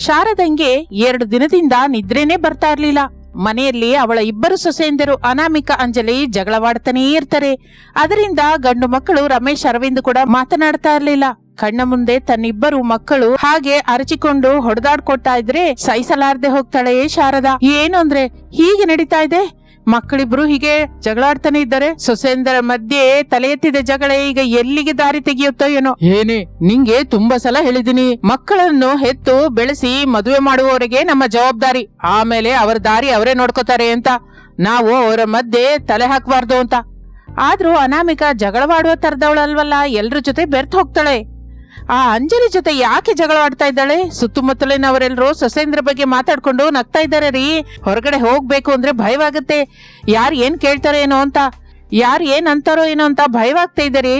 ಶಾರದಂಗೆ ಎರಡು ದಿನದಿಂದ ನಿದ್ರೆನೇ ಬರ್ತಾ ಇರ್ಲಿಲ್ಲ. ಮನೆಯಲ್ಲಿ ಅವಳ ಇಬ್ಬರು ಸೊಸೆಯಂದಿರು ಅನಾಮಿಕ ಅಂಜಲಿ ಜಗಳವಾಡ್ತಾನೇ ಇರ್ತಾರೆ. ಅದರಿಂದ ಗಂಡು ಮಕ್ಕಳು ರಮೇಶ್, ಅರವಿಂದ್ ಕೂಡ ಮಾತನಾಡ್ತಾ ಇರ್ಲಿಲ್ಲ. ಕಣ್ಣ ಮುಂದೆ ತನ್ನಿಬ್ಬರು ಮಕ್ಕಳು ಹಾಗೆ ಅರಚಿಕೊಂಡು ಹೊಡೆದಾಡ್ಕೊಳ್ತಾ ಇದ್ರೆ ಸಹಿಸಲಾರ್ದೆ ಹೋಗ್ತಾಳೆ ಶಾರದಾ. ಏನು ಅಂದ್ರೆ, ಹೀಗೆ ನಡೀತಾ ಇದೆ? ಮಕ್ಕಳಿಬ್ರು ಹೀಗೆ ಜಗಳಾಡ್ತಾನೆ ಇದ್ದಾರೆ. ಸೊಸೆಂದರ ಮಧ್ಯೆ ತಲೆ ಎತ್ತಿದ ಜಗಳ ಈಗ ಎಲ್ಲಿಗೆ ದಾರಿ ತೆಗೆಯುತ್ತೋ ಏನೋ. ಏನೇ, ನಿಂಗೆ ತುಂಬಾ ಸಲ ಹೇಳಿದೀನಿ. ಮಕ್ಕಳನ್ನು ಹೆತ್ತು ಬೆಳೆಸಿ ಮದುವೆ ಮಾಡುವವರೆಗೆ ನಮ್ಮ ಜವಾಬ್ದಾರಿ. ಆಮೇಲೆ ಅವರ ದಾರಿ ಅವರೇ ನೋಡ್ಕೋತಾರೆ ಅಂತ. ನಾವು ಅವರ ಮಧ್ಯೆ ತಲೆ ಹಾಕಬಾರ್ದು ಅಂತ. ಆದ್ರೂ ಅನಾಮಿಕ ಜಗಳವಾಡುವ ತರದವಳಲ್ವಲ್ಲ ಎಲ್ರ ಜೊತೆ ಬೆರ್ತ್ ಹೋಗ್ತಾಳೆ. ಆ ಅಂಜಲಿ ಜೊತೆ ಯಾಕೆ ಜಗಳ ಆಡ್ತಾ ಇದ್ದಾಳೆ? ಸುತ್ತಮುತ್ತಲಿನವರೆಲ್ಲರೂ ಸೊಸೇಂದ್ರ ಬಗ್ಗೆ ಮಾತಾಡ್ಕೊಂಡು ನಗ್ತಾ ಇದ್ದಾರೆ ರೀ. ಹೊರಗಡೆ ಹೋಗ್ಬೇಕು ಅಂದ್ರೆ ಭಯವಾಗುತ್ತೆ. ಯಾರು ಏನ್ ಕೇಳ್ತಾರೋ ಏನೋ ಅಂತ. ಯಾರು ಏನ್ ಅಂತಾರೋ ಏನೋ ಅಂತ ಭಯವಾಗ್ತಾ ಇದ್ದಾರೆ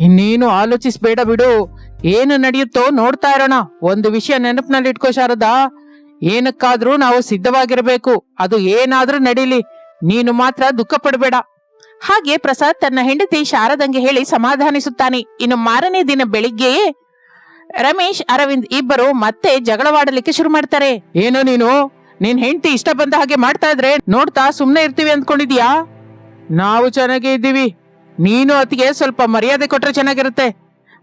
ಇನ್ನೇನು ಆಲೋಚಿಸ್ಬೇಡ ಬಿಡು. ಏನು ನಡೆಯುತ್ತೋ ನೋಡ್ತಾ ಇರೋಣ. ಒಂದು ವಿಷಯ ನೆನಪಿನಲ್ಲಿ ಇಟ್ಕೋ ಶಾರದಾ. ಏನಕ್ಕಾದ್ರೂ ನಾವು ಸಿದ್ಧವಾಗಿರಬೇಕು. ಅದು ಏನಾದ್ರೂ ನಡೀಲಿ. ನೀನು ಮಾತ್ರ ದುಃಖ ಪಡಬೇಡ. ಹಾಗೆ ಪ್ರಸಾದ್ ತನ್ನ ಹೆಂಡತಿ ಶಾರದಂಗೆ ಹೇಳಿ ಸಮಾಧಾನಿಸುತ್ತಾನೆ. ಇನ್ನು ಮಾರನೇ ದಿನ ಬೆಳಿಗ್ಗೆಯೇ ರಮೇಶ್, ಅರವಿಂದ್ ಇಬ್ಬರು ಮತ್ತೆ ಜಗಳವಾಡಲಿಕ್ಕೆ ಶುರು ಮಾಡ್ತಾರೆ. ಏನು ನೀನು? ನಿನ್ ಹೆಂಡತಿ ಇಷ್ಟ ಬಂದ ಹಾಗೆ ಮಾಡ್ತಾ ಇದ್ರೆ ನೋಡ್ತಾ ಸುಮ್ನೆ ಇರ್ತೀವಿ ಅಂದ್ಕೊಂಡಿದ್ಯಾ? ನಾವು ಚೆನ್ನಾಗೇ ಇದ್ದೀವಿ. ನೀನು ಅತಿಗೆ ಸ್ವಲ್ಪ ಮರ್ಯಾದೆ ಕೊಟ್ರೆ ಚೆನ್ನಾಗಿರುತ್ತೆ.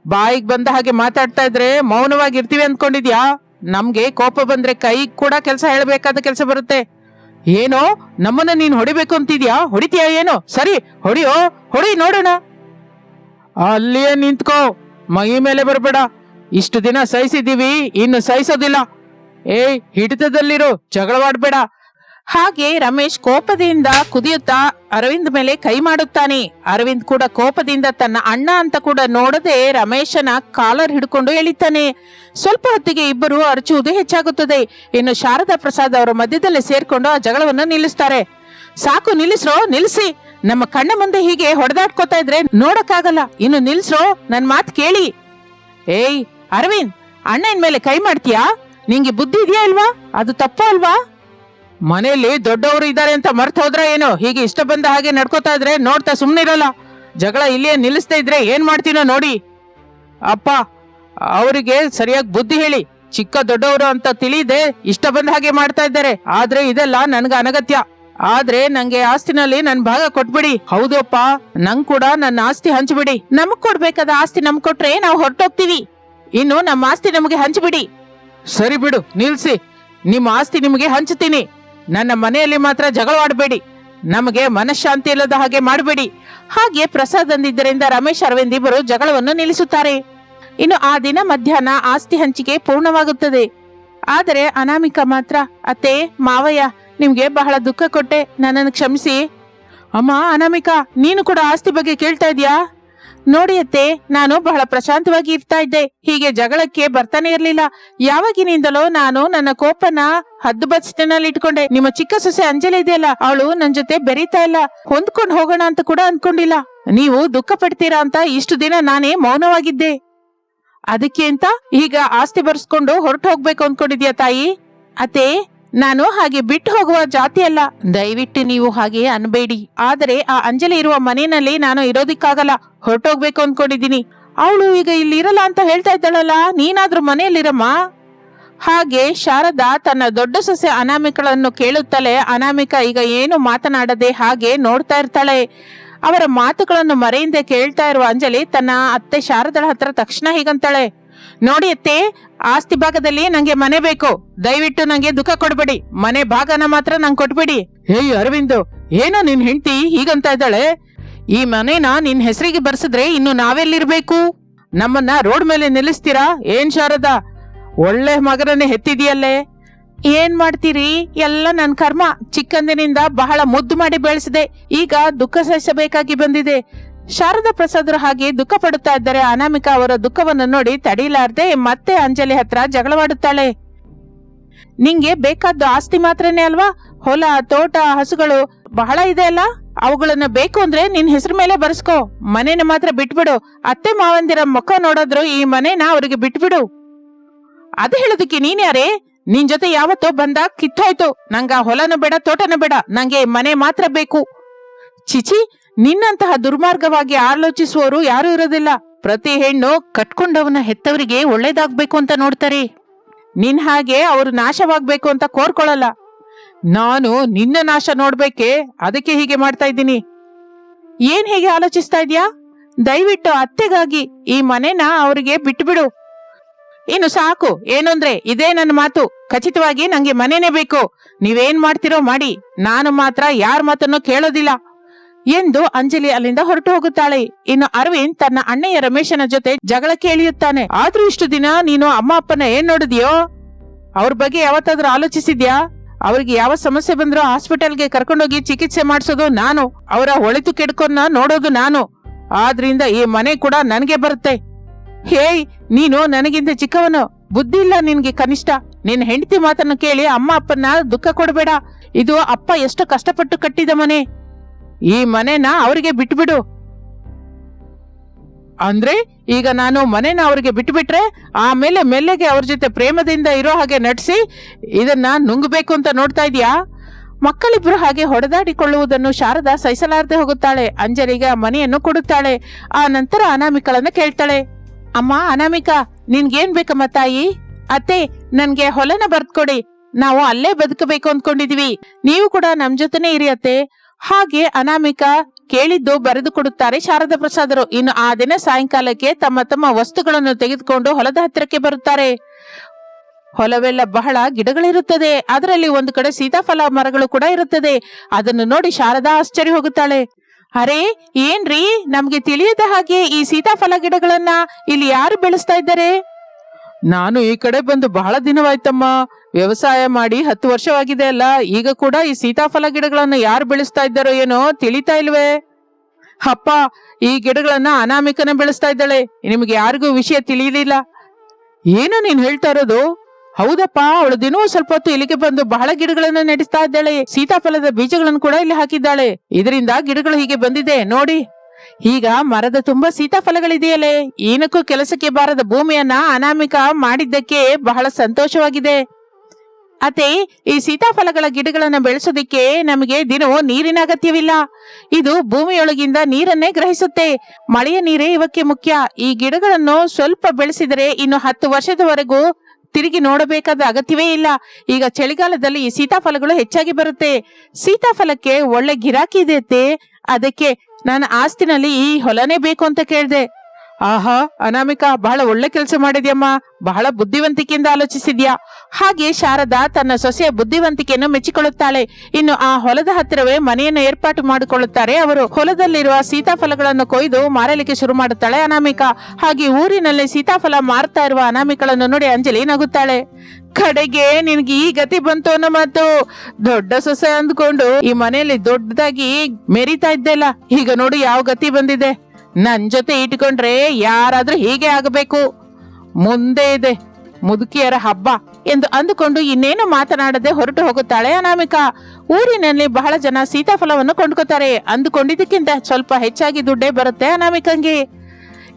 ಬಾಯಿಗೆ ಬಂದ ಹಾಗೆ ಮಾತಾಡ್ತಾ ಇದ್ರೆ ಮೌನವಾಗಿ ಇರ್ತೀವಿ ಅಂದ್ಕೊಂಡಿದ್ಯಾ? ನಮ್ಗೆ ಕೋಪ ಬಂದ್ರೆ ಕೈ ಕೂಡ ಕೆಲಸ ಹೇಳಬೇಕಾದ ಕೆಲಸ ಬರುತ್ತೆ. ಏನೋ? ನಮ್ಮನ್ನ ನೀನ್ ಹೊಡಿಬೇಕು ಅಂತಿದ್ಯಾ? ಹೊಡಿತೀಯಾ ಏನೋ? ಸರಿ, ಹೊಡಿಯೋ? ಹೊಡಿ, ನೋಡೋಣ. ಅಲ್ಲಿಯೇ ನಿಂತ್ಕೋ. ಮೈ ಮೇಲೆ ಬರಬೇಡ. ಇಷ್ಟು ದಿನ ಸಹಿಸಿದೀವಿ ಇನ್ನು ಸಹಿಸೋದಿಲ್ಲ. ಏಯ್, ಹಿಡಿತದಲ್ಲಿರು. ಜಗಳವಾಡ್ಬೇಡ. ಹಾಗೆ ರಮೇಶ್ ಕೋಪದಿಂದ ಕುದಿಯುತ್ತಾ ಅರವಿಂದ್ ಮೇಲೆ ಕೈ ಮಾಡುತ್ತಾನೆ. ಅರವಿಂದ್ ಕೂಡ ಕೋಪದಿಂದ ತನ್ನ ಅಣ್ಣ ಅಂತ ಕೂಡ ನೋಡದೆ ರಮೇಶನ ಕಾಲರ್ ಹಿಡ್ಕೊಂಡು ಎಳಿತಾನೆ. ಸ್ವಲ್ಪ ಹೊತ್ತಿಗೆ ಇಬ್ಬರು ಅರಚುವುದು ಹೆಚ್ಚಾಗುತ್ತದೆ. ಇನ್ನು ಶಾರದಾ ಪ್ರಸಾದ್ ಅವರ ಮಧ್ಯದಲ್ಲಿ ಸೇರ್ಕೊಂಡು ಆ ಜಗಳವನ್ನು ನಿಲ್ಲಿಸ್ತಾರೆ. ಸಾಕು, ನಿಲ್ಲಿಸ್ರೋ, ನಿಲ್ಲಿಸಿ. ನಮ್ಮ ಕಣ್ಣ ಮುಂದೆ ಹೀಗೆ ಹೊಡೆದಾಡ್ಕೋತಾ ಇದ್ರೆ ನೋಡಕ್ಕಾಗಲ್ಲ. ಇನ್ನು ನಿಲ್ಸ್ರೋ ನನ್ ಮಾತು ಕೇಳಿ. ಏಯ್, ಅರವಿಂದ್ ಅಣ್ಣನ ಮೇಲೆ ಕೈ ಮಾಡ್ತೀಯಾ? ನಿಂಗೆ ಬುದ್ಧಿ ಇದೆಯಾ ಇಲ್ವಾ? ಅದು ತಪ್ಪು ಅಲ್ವಾ? ಮನೆಯಲ್ಲಿ ದೊಡ್ಡವರು ಇದ್ದಾರೆ ಅಂತ ಮರ್ತು ಹೋದ್ರೆ ಏನು? ಹೀಗೆ ಇಷ್ಟ ಬಂದ ಹಾಗೆ ನಡ್ಕೋತಾ ಇದ್ರೆ ನೋಡ್ತಾ ಸುಮ್ಮನಿರಲ್ಲ ಜಗಳ ಇಲ್ಲಿಯೇ ನಿಲ್ಲಿಸ್ತಾ ಇದ್ರೆ ಏನ್ ಮಾಡ್ತೀನೋ ನೋಡಿ. ಅಪ್ಪ, ಅವರಿಗೆ ಸರಿಯಾಗಿ ಬುದ್ಧಿ ಹೇಳಿ. ಚಿಕ್ಕ ದೊಡ್ಡವರು ಅಂತ ತಿಳಿದೆ, ಇಷ್ಟ ಬಂದ ಹಾಗೆ ಮಾಡ್ತಾ ಇದ್ದಾರೆ. ಆದ್ರೆ ಇದೆಲ್ಲ ನನ್ಗೆ ಅನಗತ್ಯ. ಆದ್ರೆ ನಂಗೆ ಆಸ್ತಿನಲ್ಲಿ ನನ್ ಭಾಗ ಕೊಟ್ಬಿಡಿ. ಹೌದಪ್ಪ, ನಂಗ್ ಕೂಡ ನನ್ನ ಆಸ್ತಿ ಹಂಚ್ಬಿಡಿ. ನಮಗ್ ಕೊಡ್ಬೇಕಾದ ಆಸ್ತಿ ನಮ್ ಕೊಟ್ರೆ ನಾವು ಹೊರಟೋಗ್ತೀವಿ. ಇನ್ನು ನಮ್ಮ ಆಸ್ತಿ ನಮಗೆ ಹಂಚ್ಬಿಡಿ. ಸರಿ ಬಿಡು, ನಿಲ್ಸಿ. ನಿಮ್ಮ ಆಸ್ತಿ ನಿಮಗೆ ಹಂಚುತ್ತೀನಿ ನನ್ನ ಮನೆಯಲ್ಲಿ ಮಾತ್ರ ಜಗಳವಾಡಬೇಡಿ. ನಮಗೆ ಮನಃಶಾಂತಿ ಇಲ್ಲದ ಹಾಗೆ ಮಾಡಬೇಡಿ. ಹಾಗೆ ಪ್ರಸಾದ್ ಅಂದಿದ್ದರಿಂದ ರಮೇಶ್ ಅರವಿಂದ್ ಇಬ್ಬರು ಜಗಳವನ್ನು ನಿಲ್ಲಿಸುತ್ತಾರೆ. ಇನ್ನು ಆ ದಿನ ಮಧ್ಯಾಹ್ನ ಆಸ್ತಿ ಹಂಚಿಕೆ ಪೂರ್ಣವಾಗುತ್ತದೆ. ಆದರೆ ಅನಾಮಿಕ ಮಾತ್ರ, ಅತ್ತೆ, ಮಾವಯ್ಯ, ನಿಮ್ಗೆ ಬಹಳ ದುಃಖ ಕೊಟ್ಟೆ. ನನ್ನನ್ನು ಕ್ಷಮಿಸಿ. ಅಮ್ಮ, ಅನಾಮಿಕಾ, ನೀನು ಕೂಡ ಆಸ್ತಿ ಬಗ್ಗೆ ಕೇಳ್ತಾ ಇದೀಯಾ ನೋಡಿ ಅತ್ತೆ ನಾನು ಬಹಳ ಪ್ರಶಾಂತವಾಗಿ ಇರ್ತಾ ಇದ್ದೆ. ಹೀಗೆ ಜಗಳಕ್ಕೆ ಬರ್ತಾನೆ ಇರ್ಲಿಲ್ಲ. ಯಾವಾಗಿನಿಂದಲೋ ನಾನು ನನ್ನ ಕೋಪನ ಹದ್ದು ಬಚ್ಚಿನಲ್ಲಿ ಇಟ್ಕೊಂಡೆ. ನಿಮ್ಮ ಚಿಕ್ಕ ಸೊಸೆ ಅಂಜಲಿ ಇದೆಯಲ್ಲ, ಅವಳು ನನ್ ಜೊತೆ ಬೆರೀತಾ ಇಲ್ಲ. ಹೊಂದ್ಕೊಂಡ್ ಹೋಗೋಣ ಅಂತ ಕೂಡ ಅನ್ಕೊಂಡಿಲ್ಲ. ನೀವು ದುಃಖ ಪಡ್ತೀರಾ ಅಂತ ಇಷ್ಟು ದಿನ ನಾನೇ ಮೌನವಾಗಿದ್ದೆ. ಅದಕ್ಕೆ ಅಂತ ಈಗ ಆಸ್ತಿ ಬರ್ಸ್ಕೊಂಡು ಹೊರಟು ಹೋಗ್ಬೇಕು ಅನ್ಕೊಂಡಿದ್ಯಾ ತಾಯಿ? ಅತ್ತೆ ನಾನು ಹಾಗೆ ಬಿಟ್ಟು ಹೋಗುವ ಜಾತಿ ಅಲ್ಲ. ದಯವಿಟ್ಟು ನೀವು ಹಾಗೆ ಅನ್ಬೇಡಿ. ಆದರೆ ಆ ಅಂಜಲಿ ಇರುವ ಮನೆಯಲ್ಲಿ ನಾನು ಇರೋದಿಕ್ಕಾಗಲ್ಲ. ಹೊರಟೋಗ್ಬೇಕು ಅನ್ಕೊಂಡಿದ್ದೀನಿ. ಅವಳು ಈಗ ಇಲ್ಲಿ ಇರಲ್ಲ ಅಂತ ಹೇಳ್ತಾ ಇದ್ದಾಳಲ್ಲ, ನೀನಾದ್ರೂ ಮನೆಯಲ್ಲಿರಮ್ಮ. ಹಾಗೆ ಶಾರದಾ ತನ್ನ ದೊಡ್ಡ ಸೊಸೆ ಅನಾಮಿಕಳನ್ನು ಕೇಳುತ್ತಲೇ ಅನಾಮಿಕ ಈಗ ಏನು ಮಾತನಾಡದೆ ಹಾಗೆ ನೋಡ್ತಾ ಇರ್ತಾಳೆ. ಅವರ ಮಾತುಗಳನ್ನು ಮರೆಯಿಂದ ಕೇಳ್ತಾ ಇರುವ ಅಂಜಲಿ ತನ್ನ ಅತ್ತೆ ಶಾರದಳ ಹತ್ರ ತಕ್ಷಣ ಹೀಗಂತಾಳೆ. ನೋಡಿ ಅತ್ತೆ ಆಸ್ತಿ ಭಾಗದಲ್ಲಿ ನಂಗೆ ಮನೆ ಬೇಕು. ದಯವಿಟ್ಟು ನಂಗೆ ದುಃಖ ಕೊಡ್ಬೇಡಿ. ಮನೆ ಭಾಗನ ಮಾತ್ರ ನಂಗೆ ಕೊಟ್ಬಿಡಿ. ಹೇಯ್ ಅರವಿಂದ್, ಏನೋ ನಿನ್ ಹೆಂಡತಿ ಹೀಗಂತ ಇದ್ದಾಳೆ? ಈ ಮನೇನ ನಿನ್ ಹೆಸರಿಗೆ ಬರ್ಸಿದ್ರೆ ಇನ್ನು ನಾವೆಲ್ಲಿರ್ಬೇಕು? ನಮ್ಮನ್ನ ರೋಡ್ ಮೇಲೆ ನಿಲ್ಲಿಸ್ತೀರಾ? ಏನ್ ಶಾರದ? ಒಳ್ಳೆ ಮಗನನ್ನೇ ಹೆತ್ತಿದೆಯಲ್ಲೇ ಏನ್ ಮಾಡ್ತೀರಿ? ಎಲ್ಲ ನನ್ ಕರ್ಮ. ಚಿಕ್ಕಂದಿನಿಂದ ಬಹಳ ಮುದ್ದು ಮಾಡಿ ಬೆಳೆಸಿದೆ. ಈಗ ದುಃಖ ಸಹಿಸಬೇಕಾಗಿ ಬಂದಿದೆ. ಶಾರದಾ ಪ್ರಸಾದರು ಹಾಗೆ ದುಃಖ ಪಡುತ್ತಾ ಇದ್ದರೆ ಅನಾಮಿಕಾ ಅವರ ದುಃಖವನ್ನು ನೋಡಿ ತಡೀಲಾರ್ದೆ ಮತ್ತೆ ಅಂಜಲಿ ಹತ್ರ ಜಗಳವಾಡುತ್ತಾಳೆ. ನಿಂಗೆ ಬೇಕಾದ್ದು ಆಸ್ತಿ ಮಾತ್ರನೇ ಅಲ್ವಾ? ಹೊಲ, ತೋಟ, ಹಸುಗಳು ಬಹಳ ಇದೆ ಅಲ್ಲ? ಅವುಗಳನ್ನ ಬೇಕು ಅಂದ್ರೆ ನಿನ್ ಹೆಸರು ಮೇಲೆ ಬರ್ಸ್ಕೋ. ಮನೇನ ಮಾತ್ರ ಬಿಟ್ಬಿಡು. ಅತ್ತೆ ಮಾವಂದಿರ ಮುಖ ನೋಡಿದ್ರು ಈ ಮನೇನ ಅವರಿಗೆ ಬಿಟ್ಬಿಡು. ಅದು ಹೇಳೋದಕ್ಕೆ ನೀನ್ ಯಾರೇ? ನಿನ್ ಜೊತೆ ಯಾವತ್ತೋ ಬಂದ ಕಿತ್ತೋಯ್ತು. ನಂಗ ಹೊಲನ ಬೇಡ, ತೋಟನ ಬೇಡ. ನಂಗೆ ಮನೆ ಮಾತ್ರ ಬೇಕು. ಚಿಚಿ ನಿನ್ನಂತಹ ದುರ್ಮಾರ್ಗವಾಗಿ ಆಲೋಚಿಸುವವರು ಯಾರು ಇರೋದಿಲ್ಲ. ಪ್ರತಿ ಹೆಣ್ಣು ಕಟ್ಕೊಂಡವನ ಹೆತ್ತವರಿಗೆ ಒಳ್ಳೇದಾಗ್ಬೇಕು ಅಂತ ನೋಡ್ತಾರೆ. ನಿನ್ ಹಾಗೆ ಅವರು ನಾಶವಾಗ್ಬೇಕು ಅಂತ ಕೋರ್ಕೊಳ್ಳಲ್ಲ. ನಾನು ನಿನ್ನ ನಾಶ ನೋಡ್ಬೇಕೆ, ಅದಕ್ಕೆ ಹೀಗೆ ಮಾಡ್ತಾ ಇದ್ದೀನಿ. ಏನ್ ಹೇಗೆ ಆಲೋಚಿಸ್ತಾ ಇದ್ಯಾ? ದಯವಿಟ್ಟು ಅತ್ತೆಗಾಗಿ ಈ ಮನೆನ ಅವರಿಗೆ ಬಿಟ್ಬಿಡು. ಇನ್ನು ಸಾಕು, ಏನು ಅಂದ್ರೆ ಇದೇ ನನ್ನ ಮಾತು. ಖಚಿತವಾಗಿ ನಂಗೆ ಮನೆನೇ ಬೇಕು. ನೀವೇನ್ ಮಾಡ್ತಿರೋ ಮಾಡಿ. ನಾನು ಮಾತ್ರ ಯಾರ ಮಾತನ್ನು ಕೇಳೋದಿಲ್ಲ. ಎಂದು ಅಂಜಲಿ ಅಲ್ಲಿಂದ ಹೊರಟು ಹೋಗುತ್ತಾಳೆ. ಇನ್ನು ಅರವಿಂದ್ ತನ್ನ ಅಣ್ಣಯ್ಯ ರಮೇಶನ ಜೊತೆ ಜಗಳಕ್ಕೆ ಕೇಳಿಯುತ್ತಾನೆ. ಆದ್ರೂ ಇಷ್ಟು ದಿನ ನೀನು ಅಮ್ಮ ಅಪ್ಪನ ಏನ್ ನೋಡಿದ್ಯೋ? ಅವ್ರ ಬಗ್ಗೆ ಯಾವತ್ತಾದ್ರೂ ಆಲೋಚಿಸಿದ್ಯಾ? ಅವ್ರಿಗೆ ಯಾವ ಸಮಸ್ಯೆ ಬಂದ್ರೂ ಹಾಸ್ಪಿಟಲ್ಗೆ ಕರ್ಕೊಂಡೋಗಿ ಚಿಕಿತ್ಸೆ ಮಾಡಿಸೋದು ನಾನು. ಅವರ ಒಳಿತು ಕೆಡ್ಕೊನ್ನ ನೋಡೋದು ನಾನು. ಆದ್ರಿಂದ ಈ ಮನೆ ಕೂಡ ನನಗೆ ಬರುತ್ತೆ. ಹೇಯ್, ನೀನು ನನಗಿಂತ ಚಿಕ್ಕವನು. ಬುದ್ಧಿ ಇಲ್ಲ ನಿನ್ಗೆ ಕನಿಷ್ಠ. ನಿನ್ ಹೆಂಡತಿ ಮಾತನ್ನು ಕೇಳಿ ಅಮ್ಮ ಅಪ್ಪನ ದುಃಖ ಕೊಡಬೇಡ. ಇದು ಅಪ್ಪ ಎಷ್ಟು ಕಷ್ಟಪಟ್ಟು ಕಟ್ಟಿದ ಮನೆ. ಈ ಮನೆನ ಅವರಿಗೆ ಬಿಟ್ಬಿಡು. ಅಂದ್ರೆ ಈಗ ನಾನು ಮನೆನ ಅವರಿಗೆ ಬಿಟ್ಬಿಟ್ರೆ ಆಮೇಲೆ ಮೆಲ್ಲೆಗೆ ಅವ್ರ ಜೊತೆ ಪ್ರೇಮದಿಂದ ಇರೋ ಹಾಗೆ ನಟಿಸಿ ಇದನ್ನ ನುಂಗಬೇಕು ಅಂತ ನೋಡ್ತಾ ಇದೀಯಾ? ಮಕ್ಕಳಿಬ್ರು ಹಾಗೆ ಹೊಡೆದಾಡಿಕೊಳ್ಳುವುದನ್ನು ಶಾರದಾ ಸಹಿಸಲಾರದೆ ಹೋಗುತ್ತಾಳೆ. ಅಂಜಲಿಗೆ ಮನೆಯನ್ನು ಕೊಡುತ್ತಾಳೆ. ಆ ನಂತರ ಅನಾಮಿಕಳನ್ನ ಕೇಳ್ತಾಳೆ. ಅಮ್ಮ, ಅನಾಮಿಕಾ, ನಿನ್ಗೇನ್ ಬೇಕಮ್ಮ ತಾಯಿ? ಅತ್ತೆ, ನನ್ಗೆ ಹೊಲನ ಬರ್ದ್ಕೊಡಿ. ನಾವು ಅಲ್ಲೇ ಬದುಕಬೇಕು ಅಂದ್ಕೊಂಡಿದೀವಿ. ನೀವು ಕೂಡ ನಮ್ ಜೊತೆನೇ ಇರಿ ಅತ್ತೆ. ಹಾಗೆ ಅನಾಮಿಕಾ ಕೇಳಿದ್ದು ಬರೆದು ಕೊಡುತ್ತಾರೆ ಶಾರದಾ ಪ್ರಸಾದರು. ಇನ್ನು ಆ ದಿನ ಸಾಯಂಕಾಲಕ್ಕೆ ತಮ್ಮ ತಮ್ಮ ವಸ್ತುಗಳನ್ನು ತೆಗೆದುಕೊಂಡು ಹೊಲದ ಹತ್ತಿರಕ್ಕೆ ಬರುತ್ತಾರೆ. ಹೊಲವೆಲ್ಲ ಬಹಳ ಗಿಡಗಳಿರುತ್ತದೆ. ಅದರಲ್ಲಿ ಒಂದು ಕಡೆ ಸೀತಾಫಲ ಮರಗಳು ಕೂಡ ಇರುತ್ತದೆ. ಅದನ್ನು ನೋಡಿ ಶಾರದಾ ಆಶ್ಚರ್ಯ ಹೋಗುತ್ತಾಳೆ. ಅರೆ, ಏನ್ರಿ? ನಮ್ಗೆ ತಿಳಿಯದ ಹಾಗೆ ಈ ಸೀತಾಫಲ ಗಿಡಗಳನ್ನ ಇಲ್ಲಿ ಯಾರು ಬೆಳೆಸ್ತಾ ಇದ್ದಾರೆ? ನಾನು ಈ ಕಡೆ ಬಂದು ಬಹಳ ದಿನವಾಯ್ತಮ್ಮ. ವ್ಯವಸಾಯ ಮಾಡಿ ಹತ್ತು ವರ್ಷವಾಗಿದೆ ಅಲ್ಲ, ಈಗ ಕೂಡ ಈ ಸೀತಾಫಲ ಗಿಡಗಳನ್ನ ಯಾರು ಬೆಳೆಸ್ತಾ ಇದ್ದಾರೋ ಏನೋ ತಿಳಿತಾ ಇಲ್ವೇ? ಅಪ್ಪ, ಈ ಗಿಡಗಳನ್ನ ಅನಾಮಿಕನ ಬೆಳೆಸ್ತಾ ಇದ್ದಾಳೆ. ನಿಮ್ಗೆ ಯಾರಿಗೂ ವಿಷಯ ತಿಳಿಯಲಿಲ್ಲ ಏನು ನೀನ್ ಹೇಳ್ತಾ ಇರೋದು? ಹೌದಪ್ಪ, ಅವಳು ದಿನವೂ ಸ್ವಲ್ಪ ಹೊತ್ತು ಇಲ್ಲಿಗೆ ಬಂದು ಬಹಳ ಗಿಡಗಳನ್ನ ನಡೆಸ್ತಾ ಇದ್ದಾಳೆ. ಸೀತಾಫಲದ ಬೀಜಗಳನ್ನು ಕೂಡ ಇಲ್ಲಿ ಹಾಕಿದ್ದಾಳೆ. ಇದರಿಂದ ಗಿಡಗಳು ಹೀಗೆ ಬಂದಿದೆ. ನೋಡಿ. ಈಗ ಮರದ ತುಂಬಾ ಸೀತಾಫಲಗಳಿದೆಯಲ್ಲೇ. ಏನಕ್ಕೂ ಕೆಲಸಕ್ಕೆ ಬಾರದ ಭೂಮಿಯನ್ನ ಅನಾಮಿಕ ಮಾಡಿದ್ದಕ್ಕೆ ಬಹಳ ಸಂತೋಷವಾಗಿದೆ. ಅತೆ ಈ ಸೀತಾಫಲಗಳ ಗಿಡಗಳನ್ನ ಬೆಳೆಸೋದಿಕ್ಕೆ ನಮಗೆ ದಿನವೂ ನೀರಿನ ಅಗತ್ಯವಿಲ್ಲ. ಇದು ಭೂಮಿಯೊಳಗಿಂದ ನೀರನ್ನೇ ಗ್ರಹಿಸುತ್ತೆ. ಮಳೆಯ ನೀರೇ ಇವಕ್ಕೆ ಮುಖ್ಯ. ಈ ಗಿಡಗಳನ್ನು ಸ್ವಲ್ಪ ಬೆಳೆಸಿದರೆ ಇನ್ನು ಹತ್ತು ವರ್ಷದವರೆಗೂ ತಿರುಗಿ ನೋಡಬೇಕಾದ ಅಗತ್ಯವೇ ಇಲ್ಲ. ಈಗ ಚಳಿಗಾಲದಲ್ಲಿ ಈ ಸೀತಾಫಲಗಳು ಹೆಚ್ಚಾಗಿ ಬರುತ್ತೆ. ಸೀತಾಫಲಕ್ಕೆ ಒಳ್ಳೆ ಗಿರಾಕಿ ಇದೆ. ಅದಕ್ಕೆ ನನ್ನ ಆಸ್ತಿನಲ್ಲಿ ಈ ಹೊಲನೇ ಬೇಕು ಅಂತ ಕೇಳ್ದೆ. ಆಹಾ, ಅನಾಮಿಕಾ, ಬಹಳ ಒಳ್ಳೆ ಕೆಲಸ ಮಾಡಿದ್ಯಮ್ಮ. ಬಹಳ ಬುದ್ಧಿವಂತಿಕೆಯಿಂದ ಆಲೋಚಿಸಿದ್ಯಾ. ಹಾಗೆ ಶಾರದಾ ತನ್ನ ಸೊಸೆಯ ಬುದ್ಧಿವಂತಿಕೆಯನ್ನು ಮೆಚ್ಚಿಕೊಳ್ಳುತ್ತಾಳೆ. ಇನ್ನು ಆ ಹೊಲದ ಹತ್ತಿರವೇ ಮನೆಯನ್ನು ಏರ್ಪಾಟು ಮಾಡಿಕೊಳ್ಳುತ್ತಾರೆ ಅವರು. ಹೊಲದಲ್ಲಿರುವ ಸೀತಾಫಲಗಳನ್ನು ಕೊಯ್ದು ಮಾರಲಿಕ್ಕೆ ಶುರು ಮಾಡುತ್ತಾಳೆ ಅನಾಮಿಕಾ. ಹಾಗೆ ಊರಿನಲ್ಲಿ ಸೀತಾಫಲ ಮಾರ್ತಾ ಇರುವ ಅನಾಮಿಕಳನ್ನು ನೋಡಿ ಅಂಜಲಿ ನಗುತ್ತಾಳೆ. ಕಡೆಗೆ ನಿನ್ಗೆ ಈ ಗತಿ ಬಂತು ಅನ್ನೋ ಮಾತು ದೊಡ್ಡ ಸೊಸೆ ಅಂದ್ಕೊಂಡು ಈ ಮನೆಯಲ್ಲಿ ದೊಡ್ಡದಾಗಿ ಮೆರಿತಾ ಇದ್ದೆಲ್ಲ. ಈಗ ನೋಡು ಯಾವ ಗತಿ ಬಂದಿದೆ. ನನ್ ಜೊತೆ ಇಟ್ಕೊಂಡ್ರೆ ಯಾರಾದ್ರೂ ಹೀಗೆ ಆಗಬೇಕು. ಮುಂದೆ ಇದೆ ಮುದುಕಿಯರ ಹಬ್ಬ ಎಂದು ಅಂದುಕೊಂಡು ಇನ್ನೇನು ಮಾತನಾಡದೆ ಹೊರಟು ಹೋಗುತ್ತಾಳೆ ಅನಾಮಿಕಾ. ಊರಿನಲ್ಲಿ ಬಹಳ ಜನ ಸೀತಾಫಲವನ್ನು ಕೊಂಡ್ಕೋತಾರೆ. ಅಂದುಕೊಂಡಿದ್ದಕ್ಕಿಂತ ಸ್ವಲ್ಪ ಹೆಚ್ಚಾಗಿ ದುಡ್ಡೇ ಬರುತ್ತೆ ಅನಾಮಿಕಂಗೆ.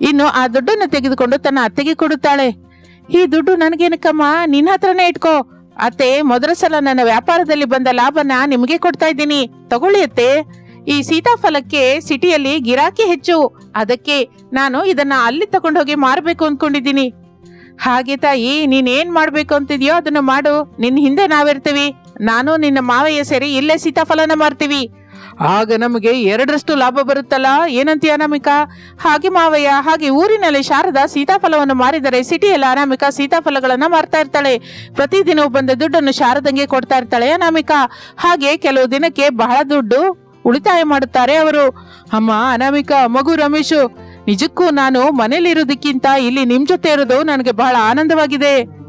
ಇನ್ನು ಆ ದುಡ್ಡನ್ನು ತೆಗೆದುಕೊಂಡು ತನ್ನ ಅತ್ತೆಗೆ ಕೊಡುತ್ತಾಳೆ. ಈ ದುಡ್ಡು ನನಗೇನಕ್ಕಮ್ಮ? ನಿನ್ನ ಹತ್ರನೇ ಇಟ್ಕೋ. ಅತ್ತೆ, ಮೊದಲ ಸಲ ನನ್ನ ವ್ಯಾಪಾರದಲ್ಲಿ ಬಂದ ಲಾಭನ ನಿಮಗೆ ಕೊಡ್ತಾ ಇದ್ದೀನಿ. ತಗೊಳ್ಳಿ ಅತ್ತೆ. ಈ ಸೀತಾಫಲಕ್ಕೆ ಸಿಟಿಯಲ್ಲಿ ಗಿರಾಕಿ ಹೆಚ್ಚು. ಅದಕ್ಕೆ ನಾನು ಇದನ್ನ ಅಲ್ಲಿ ತಗೊಂಡೋಗಿ ಮಾರಬೇಕು ಅಂದ್ಕೊಂಡಿದ್ದೀನಿ ಹಾಗೆ ತಾಯಿ ನೀನ್ ಏನ್ ಮಾಡ್ಬೇಕು ಅಂತಿದ್ಯೋ ಅದನ್ನ ಮಾಡು. ನಿನ್ ಹಿಂದೆ ನಾವಿರ್ತೀವಿ. ನಾನು ನಿನ್ನ ಮಾವಯ್ಯ ಸೇರಿ ಇಲ್ಲೇ ಸೀತಾಫಲನ ಮಾರ್ತೀವಿ. ಆಗ ನಮಗೆ ಎರಡರಷ್ಟು ಲಾಭ ಬರುತ್ತಲ್ಲ? ಏನಂತೀಯ ಅನಾಮಿಕ? ಹಾಗೆ ಮಾವಯ್ಯ, ಹಾಗೆ ಊರಿನಲ್ಲಿ ಶಾರದಾ ಸೀತಾಫಲವನ್ನು ಮಾರಿದರೆ ಸಿಟಿಯಲ್ಲಿ ಅನಾಮಿಕ ಸೀತಾಫಲಗಳನ್ನ ಮಾರ್ತಾ ಇರ್ತಾಳೆ. ಪ್ರತಿದಿನವೂ ಬಂದ ದುಡ್ಡನ್ನು ಶಾರದಂಗೆ ಕೊಡ್ತಾ ಇರ್ತಾಳೆ ಅನಾಮಿಕ. ಹಾಗೆ ಕೆಲವು ದಿನಕ್ಕೆ ಬಹಳ ದುಡ್ಡು. ಉಳಿತಾಯ ಮಾಡುತ್ತಾರೆ ಅವರು. ಅಮ್ಮ, ಅನಾಮಿಕ, ಮಗು ರಮೇಶು, ನಿಜಕ್ಕೂ ನಾನು ಮನೇಲಿರೋದಕ್ಕಿಂತ ಇಲ್ಲಿ ನಿಮ್ ಜೊತೆ ಇರೋದು ನನಗೆ ಬಹಳ ಆನಂದವಾಗಿದೆ.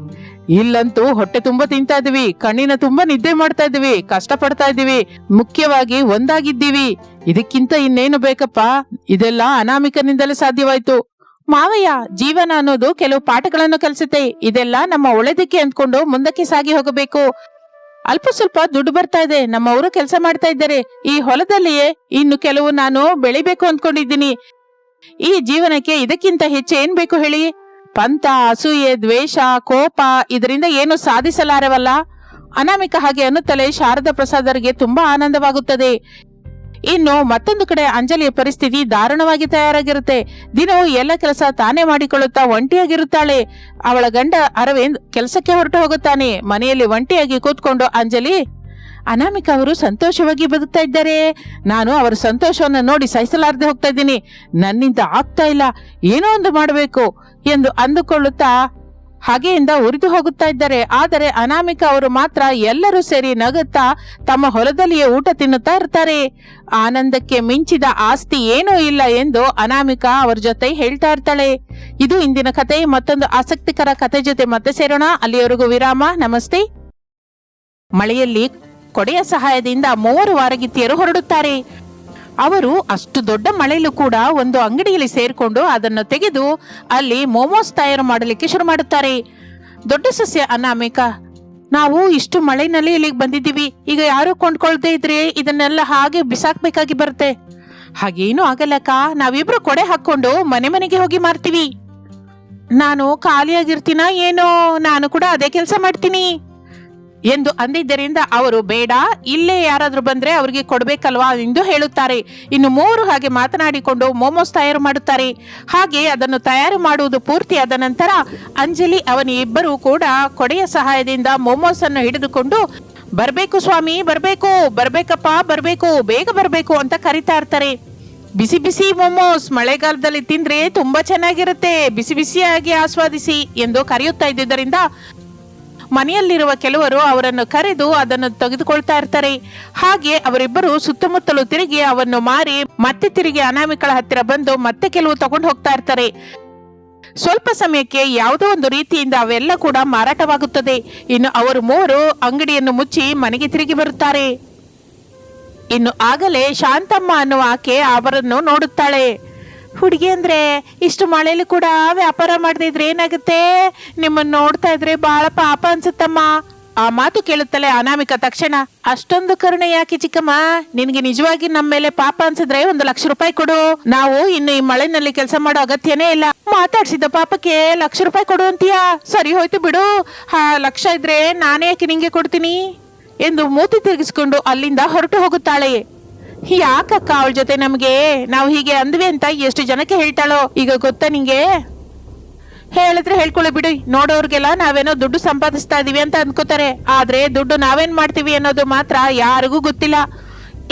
ಇಲ್ಲಂತೂ ಹೊಟ್ಟೆ ತುಂಬಾ ತಿಂತಾ ಇದೀವಿ ಕಣ್ಣಿನ ತುಂಬಾ ನಿದ್ದೆ ಮಾಡ್ತಾ ಇದೀವಿ ಕಷ್ಟ ಪಡ್ತಾ ಇದೀವಿ ಮುಖ್ಯವಾಗಿ ಒಂದಾಗಿದ್ದೀವಿ. ಇದಕ್ಕಿಂತ ಇನ್ನೇನು ಬೇಕಪ್ಪ? ಇದೆಲ್ಲ ಅನಾಮಿಕನಿಂದಲೇ ಸಾಧ್ಯವಾಯ್ತು. ಮಾವಯ್ಯ, ಜೀವನ ಅನ್ನೋದು ಕೆಲವು ಪಾಠಗಳನ್ನು ಕಲಿಸುತ್ತೆ. ಇದೆಲ್ಲ ನಮ್ಮ ಒಳ್ಳೆದಕ್ಕೆ ಅಂದ್ಕೊಂಡು ಮುಂದಕ್ಕೆ ಸಾಗಿ ಹೋಗಬೇಕು. ಅಲ್ಪ ಸ್ವಲ್ಪ ದುಡ್ಡು ಬರ್ತಾ ಇದೆ. ನಮ್ಮವರು ಕೆಲಸ ಮಾಡ್ತಾ ಇದ್ದಾರೆ. ಈ ಹೊಲದಲ್ಲಿಯೇ ಇನ್ನು ಕೆಲವು ನಾನು ಬೆಳಿಬೇಕು ಅಂದ್ಕೊಂಡಿದ್ದೀನಿ ಈ ಜೀವನಕ್ಕೆ ಇದಕ್ಕಿಂತ ಹೆಚ್ಚು ಏನ್ ಬೇಕು ಹೇಳಿ? ಪಂತ ಅಸೂಯೆ, ದ್ವೇಷ, ಕೋಪ ಇದರಿಂದ ಏನು ಸಾಧಿಸಲಾರವಲ್ಲ? ಅನಾಮಿಕ ಹಾಗೆ ಅನ್ನುತ್ತಲೇ ಶಾರದಾ ಪ್ರಸಾದರಿಗೆ ತುಂಬಾ ಆನಂದವಾಗುತ್ತದೆ. ಇನ್ನು ಮತ್ತೊಂದು ಕಡೆ ಅಂಜಲಿಯ ಪರಿಸ್ಥಿತಿ ದಾರುಣವಾಗಿ ತಯಾರಾಗಿರುತ್ತೆ. ದಿನವೂ ಎಲ್ಲ ಕೆಲಸ ತಾನೇ ಮಾಡಿಕೊಳ್ಳುತ್ತಾ ಒಂಟಿಯಾಗಿರುತ್ತಾಳೆ. ಅವಳ ಗಂಡ ಅರವಿಂದ್ ಕೆಲಸಕ್ಕೆ ಹೊರಟು ಹೋಗುತ್ತಾನೆ. ಮನೆಯಲ್ಲಿ ಒಂಟಿಯಾಗಿ ಕೂತ್ಕೊಂಡು ಅಂಜಲಿ, ಅನಾಮಿಕ ಅವರು ಸಂತೋಷವಾಗಿ ಬದುಕ್ತಾ ಇದ್ದಾರೆ. ನಾನು ಅವರ ಸಂತೋಷವನ್ನು ನೋಡಿ ಸಹಿಸಲಾರದೆ ಹೋಗ್ತಾ ಇದ್ದೀನಿ. ನನ್ನಿಂದ ಆಗ್ತಾ ಇಲ್ಲ. ಏನೋ ಒಂದು ಮಾಡಬೇಕು ಎಂದು ಅಂದುಕೊಳ್ಳುತ್ತಾ ಹಾಗೆಯಿಂದ ಉರಿದು ಹೋಗುತ್ತಾ ಇದ್ದಾರೆ. ಆದರೆ ಅನಾಮಿಕ ಅವರು ಮಾತ್ರ ಎಲ್ಲರೂ ಸೇರಿ ನಗುತ್ತಾ ತಮ್ಮ ಹೊಲದಲ್ಲಿಯೇ ಊಟ ತಿನ್ನುತ್ತಾ ಇರ್ತಾರೆ. ಆನಂದಕ್ಕೆ ಮಿಂಚಿದ ಆಸ್ತಿ ಏನೂ ಇಲ್ಲ ಎಂದು ಅನಾಮಿಕ ಅವರ ಜೊತೆ ಹೇಳ್ತಾ ಇರ್ತಾಳೆ. ಇದು ಇಂದಿನ ಕತೆ. ಮತ್ತೊಂದು ಆಸಕ್ತಿಕರ ಕತೆ ಜೊತೆ ಮತ್ತೆ ಸೇರೋಣ. ಅಲ್ಲಿಯವರೆಗೂ ವಿರಾಮ. ನಮಸ್ತೆ. ಮಳೆಯಲ್ಲಿ ಕೊಡೆಯ ಸಹಾಯದಿಂದ ಮೂವರು ವಾರಗಿತ್ತಿಯರು ಹೊರಡುತ್ತಾರೆ. ಅವರು ಅಷ್ಟು ದೊಡ್ಡ ಮಳೆಯಲ್ಲೂ ಕೂಡ ಒಂದು ಅಂಗಡಿಯಲ್ಲಿ ಸೇರಿಕೊಂಡು ಅದನ್ನು ತೆಗೆದು ಅಲ್ಲಿ ಮೋಮೋಸ್ ತಯಾರು ಮಾಡಲಿಕ್ಕೆ ಶುರು ಮಾಡುತ್ತಾರೆ. ದೊಡ್ಡ ಸಸ್ಯ ಅನಾಮಿಕ ನಾವು ಇಷ್ಟು ಮಳೆನಲ್ಲಿ ಇಲ್ಲಿಗೆ ಬಂದಿದ್ದೀವಿ. ಈಗ ಯಾರು ಕೊಂಡ್ಕೊಳ್ದೇ ಇದ್ರೆ ಇದನ್ನೆಲ್ಲ ಹಾಗೆ ಬಿಸಾಕ್ಬೇಕಾಗಿ ಬರುತ್ತೆ. ಹಾಗೇನು ಆಗಲ್ಲಕ್ಕ ನಾವಿಬ್ರು ಕೊಡೆ ಹಾಕೊಂಡು ಮನೆ ಮನೆಗೆ ಹೋಗಿ ಮಾರ್ತೀವಿ. ನಾನು ಖಾಲಿಯಾಗಿರ್ತೀನ ಏನೋ, ನಾನು ಕೂಡ ಅದೇ ಕೆಲಸ ಮಾಡ್ತೀನಿ. ಎಂದು ಅಂದಿದ್ದರಿಂದ ಅವರು, ಬೇಡ, ಇಲ್ಲೇ ಯಾರಾದರೂ ಬಂದ್ರೆ ಅವರಿಗೆ ಕೊಡಬೇಕಲ್ವಾ? ಎಂದು ಹೇಳುತ್ತಾರೆ. ಇನ್ನು ಮೂವರು ಹಾಗೆ ಮಾತನಾಡಿಕೊಂಡು ಮೋಮೋಸ್ ತಯಾರು ಮಾಡುತ್ತಾರೆ. ಹಾಗೆ ಅದನ್ನು ತಯಾರು ಮಾಡುವುದು ಪೂರ್ತಿಯಾದ ನಂತರ ಅಂಜಲಿ ಅವನ ಇಬ್ಬರು ಕೂಡ ಕೊಡೆಯ ಸಹಾಯದಿಂದ ಮೋಮೋಸ್ ಅನ್ನು ಹಿಡಿದುಕೊಂಡು, ಬರಬೇಕು ಸ್ವಾಮಿ, ಬರಬೇಕು, ಬರ್ಬೇಕಪ್ಪ, ಬರಬೇಕು, ಬೇಗ ಬರಬೇಕು ಅಂತ ಕರಿತಾ ಇರ್ತಾರೆ ಬಿಸಿ ಬಿಸಿ ಮೋಮೋಸ್ ಮಳೆಗಾಲದಲ್ಲಿ ತಿಂದ್ರೆ ತುಂಬಾ ಚೆನ್ನಾಗಿರುತ್ತೆ, ಬಿಸಿ ಬಿಸಿಯಾಗಿ ಆಸ್ವಾದಿಸಿ ಎಂದು ಕರೆಯುತ್ತಾ ಇದ್ದುದರಿಂದ ಮನೆಯಲ್ಲಿರುವ ಕೆಲವರು ಅವರನ್ನು ಕರೆದು ಅದನ್ನು ತೆಗೆದುಕೊಳ್ತಾ ಇರ್ತಾರೆ. ಹಾಗೆ ಅವರಿಬ್ಬರು ಸುತ್ತಮುತ್ತಲು ತಿರುಗಿ ಅವನ್ನು ಮಾರಿ ಮತ್ತೆ ತಿರುಗಿ ಅನಾಮಿಕಳ ಹತ್ತಿರ ಬಂದು ಮತ್ತೆ ಕೆಲವು ತಗೊಂಡು ಹೋಗ್ತಾ ಇರ್ತಾರೆ. ಸ್ವಲ್ಪ ಸಮಯಕ್ಕೆ ಯಾವುದೋ ಒಂದು ರೀತಿಯಿಂದ ಅವೆಲ್ಲ ಕೂಡ ಮಾರಾಟವಾಗುತ್ತದೆ. ಇನ್ನು ಅವರು ಮೂವರು ಅಂಗಡಿಯನ್ನು ಮುಚ್ಚಿ ಮನೆಗೆ ತಿರುಗಿ ಬರುತ್ತಾರೆ. ಇನ್ನು ಆಗಲೇ ಶಾಂತಮ್ಮ ಅನ್ನುವ ಆಕೆ ಅವರನ್ನು ನೋಡುತ್ತಾಳೆ. ಹುಡುಗಿ ಅಂದ್ರೆ ಇಷ್ಟು ಮಳೆಯಲ್ಲಿ ಕೂಡ ವ್ಯಾಪಾರ ಮಾಡದಿದ್ರೆ ಏನಾಗುತ್ತೆ? ನಿಮ್ಮನ್ನ ನೋಡ್ತಾ ಇದ್ರೆ ಬಹಳ ಪಾಪ ಅನ್ಸುತ್ತಮ್ಮ. ಆ ಮಾತು ಕೇಳುತ್ತಲೇ ಅನಾಮಿಕ ತಕ್ಷಣ, ಅಷ್ಟೊಂದು ಕರುಣೆ ಯಾಕೆ ಚಿಕ್ಕಮ್ಮ? ನಿನ್ಗೆ ನಿಜವಾಗಿ ನಮ್ಮ ಮೇಲೆ ಪಾಪ ಅನ್ಸಿದ್ರೆ ಒಂದು ಲಕ್ಷ ರೂಪಾಯಿ ಕೊಡು. ನಾವು ಇನ್ನು ಈ ಮಳೆನಲ್ಲಿ ಕೆಲಸ ಮಾಡೋ ಅಗತ್ಯನೇ ಇಲ್ಲ. ಮಾತಾಡ್ಸಿದ್ದ ಪಾಪಕ್ಕೆ ಲಕ್ಷ ರೂಪಾಯಿ ಕೊಡು ಅಂತೀಯಾ? ಸರಿ ಹೋಯ್ತು ಬಿಡು. ಹಾ, ಲಕ್ಷ ಇದ್ರೆ ನಾನೇ ಯಾಕೆ ನಿಂಗೆ ಕೊಡ್ತೀನಿ? ಎಂದು ಮೂತಿ ತಿರುಗಿಸಿಕೊಂಡು ಅಲ್ಲಿಂದ ಹೊರಟು ಹೋಗುತ್ತಾಳೆ ಯಾಕಕ್ಕ ಅವಳ ಜೊತೆ ನಮಗೆ? ನಾವು ಹೀಗೆ ಅಂದ್ವಿ ಅಂತ ಎಷ್ಟು ಜನಕ್ಕೆ ಹೇಳ್ತಾಳೋ? ಈಗ ಗೊತ್ತಾ ನಿಂಗೆ? ಹೇಳಿದ್ರೆ ಹೇಳ್ಕೊಳ್ಳಿ ಬಿಡಿ. ನೋಡೋರ್ಗೆಲ್ಲ ನಾವೇನೋ ದುಡ್ಡು ಸಂಪಾದಿಸ್ತಾ ಇದೀವಿ ಅಂತ ಅನ್ಕೋತಾರೆ. ಆದ್ರೆ ದುಡ್ಡು ನಾವೇನ್ ಮಾಡ್ತೀವಿ ಅನ್ನೋದು ಮಾತ್ರ ಯಾರಿಗೂ ಗೊತ್ತಿಲ್ಲ.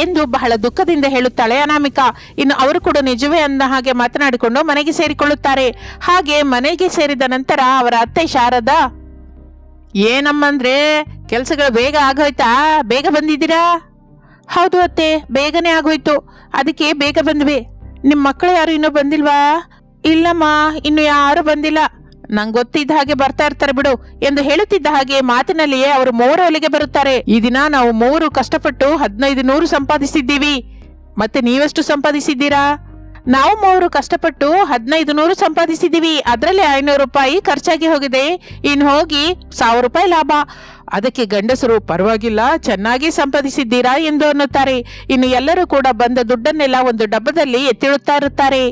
ಎಂದು ಬಹಳ ದುಃಖದಿಂದ ಹೇಳುತ್ತಾಳೆ ಅನಾಮಿಕಾ. ಇನ್ನು ಅವರು ಕೂಡ ನಿಜವೇ ಅಂದ ಹಾಗೆ ಮಾತನಾಡಿಕೊಂಡು ಮನೆಗೆ ಸೇರಿಕೊಳ್ಳುತ್ತಾರೆ. ಹಾಗೆ ಮನೆಗೆ ಸೇರಿದ ನಂತರ ಅವರ ಅತ್ತೆ ಶಾರದಾ, ಏನಮ್ಮಂದ್ರೆ, ಕೆಲಸಗಳು ಬೇಗ ಆಗೋಯ್ತಾ? ಬೇಗ ಬಂದಿದ್ದೀರಾ? ಹೌದು ಅತ್ತೆ, ಬೇಗನೆ ಆಗೋಯ್ತು. ಅದಕ್ಕೆ ಬೇಗ ಬಂದ್ವಿ. ನಿಮ್ ಮಕ್ಕಳು ಯಾರು ಇನ್ನೂ ಬಂದಿಲ್ವಾ? ಇಲ್ಲಮ್ಮ, ಇನ್ನು ಯಾರು ಬಂದಿಲ್ಲ. ನಂಗೆ ಗೊತ್ತಿದ್ದ ಹಾಗೆ ಬರ್ತಾ ಇರ್ತಾರೆ ಬಿಡು ಎಂದು ಹೇಳುತ್ತಿದ್ದ ಹಾಗೆ ಮಾತಿನಲ್ಲಿಯೇ ಅವರು ಮೂವರು ಅಲ್ಲಿಗೆ ಬರುತ್ತಾರೆ. ಈ ದಿನ ನಾವು ಮೂವರು ಕಷ್ಟಪಟ್ಟು ಹದಿನೈದು ನೂರು ಸಂಪಾದಿಸಿದ್ದೀವಿ. ಮತ್ತೆ ನೀವೆಷ್ಟು ಸಂಪಾದಿಸಿದ್ದೀರಾ? ನಾವು ಮೂವರು ಕಷ್ಟಪಟ್ಟು ಹದಿನೈದು ನೂರು ಸಂಪಾದಿಸಿದೀವಿ ಅದರಲ್ಲಿ ಐನೂರು ರೂಪಾಯಿ ಖರ್ಚಾಗಿ ಹೋಗಿದೆ. ಇನ್ನು ಹೋಗಿ ಸಾವಿರ ರೂಪಾಯಿ ಲಾಭ. ಅದಕ್ಕೆ ಗಂಡಸರು ಪರವಾಗಿಲ್ಲ, ಚೆನ್ನಾಗಿ ಸಂಪಾದಿಸಿದ್ದೀರಾ ಎಂದು ಅನ್ನುತ್ತಾರೆ. ಇನ್ನು ಎಲ್ಲರೂ ಕೂಡ ಬಂದ ದುಡ್ಡನ್ನೆಲ್ಲ ಒಂದು ಡಬ್ಬದಲ್ಲಿ ಎತ್ತಿಡುತ್ತಾ ಇರುತ್ತಾರೆ.